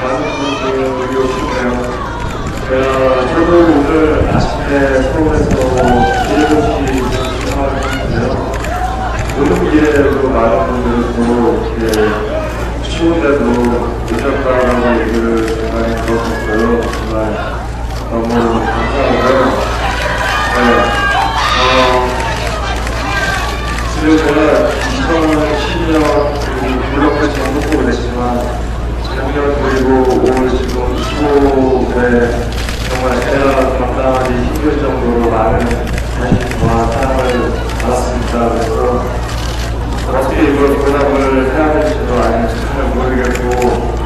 네, 아, 오늘 아침에 서울에서 일곱시 출발했는데요. 오는 길에 많은 분들도 이렇게 추운데도 힘들 정도로 많은 관심과 사랑을 받았습니다. 그래서 어떻게 이걸 보답을 해야 될지도 아닌지 잘 모르겠고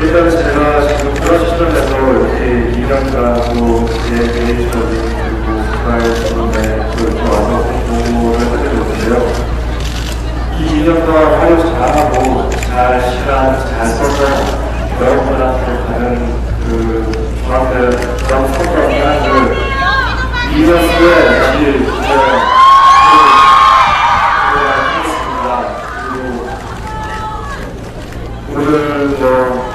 일단 제가 지금 그런 시점에서 이렇게 2년간 또 제 개인적인 그리고 국가의 또 이렇게 와서 공부를 하게 됐는데요. 이 2년 동안 활용 잘하고 잘 시간 잘 써서 여러분들한테 가는 그 저한테 그런 성과를 하는 그 2년 후에 다시 이제 오늘 뭐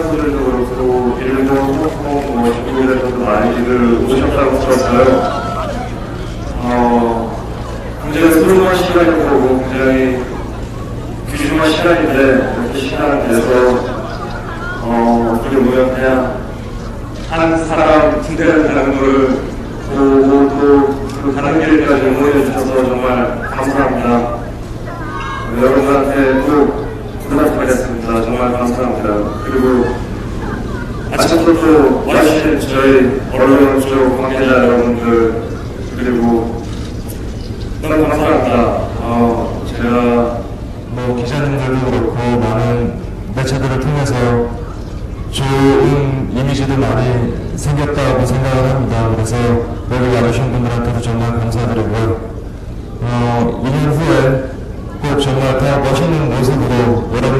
사람들도 그렇고 일본, 홍콩, 뭐 중국에서도 많이들 오셨다고 들었어요. 어, 굉장히 소중한 시간이고 굉장히 귀중한 시간인데 이렇게 시간을 내서 어, 어떻게 그냥 한 사람 등대한다는 걸 보고 또그 다른 길까지 응원해 주셔서 정말 감사합니다. 부탁드리겠습니다. 정말 감사합니다. 그리고 아침부터 또 와주신 저희 언론 쪽 관계자 여러분들 그리고 너무 감사합니다. 어, 제가 뭐 기자님들도 그렇고 많은 매체들을 통해서 좋은 이미지도 많이 생겼다고 생각을 합니다. 그래서 여기 와주신 분들한테도 정말 감사드리고요. 어, 2년 후에 꼭 정말 더 멋있는 모습으로 여러분